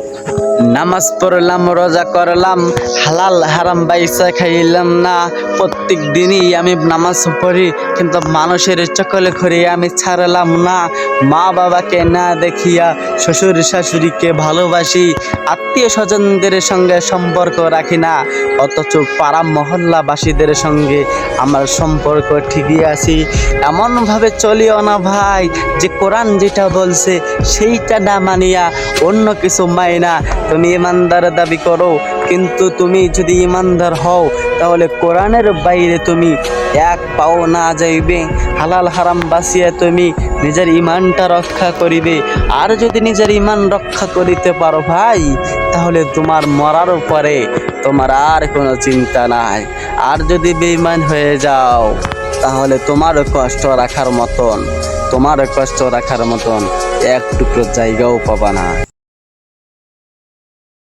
Oh. নামাজ পড়লাম, রোজা করলাম, হালাল হারাম বাইসা খাইলাম না। প্রত্যেক দিনই আমি নামাজ পড়ি, কিন্তু মানুষের চকলে করে আমি ছাড়লাম না। মা বাবাকে না দেখিয়া শ্বশুর শাশুড়িকে ভালোবাসি, আত্মীয় স্বজনদের সঙ্গে সম্পর্ক রাখি না। অথচ পাড়া মহল্লাবাসীদের সঙ্গে আমার সম্পর্ক ঠিকই আছি। এমনভাবে চলিও না ভাই, যে কোরআন যেটা বলছে সেইটা না মানিয়া অন্য কিছু মাইনা। তুমি ইমানদার দাবি করো, কিন্তু তুমি যদি ইমানদার হও, তাহলে কোরআনের বাইরে তুমি এক পাও না যাইবে। হালাল হারাম বাঁচিয়ে তুমি নিজের ইমানটা রক্ষা করিবে। আর যদি নিজের ইমান রক্ষা করিতে পারো ভাই, তাহলে তোমার মরার পরে তোমার আর কোনো চিন্তা নাই। আর যদি বেইমান হয়ে যাও, তাহলে তোমারও কষ্ট রাখার মতন তোমারও কষ্ট রাখার মতন এক টুকরো জায়গাও পাবা না।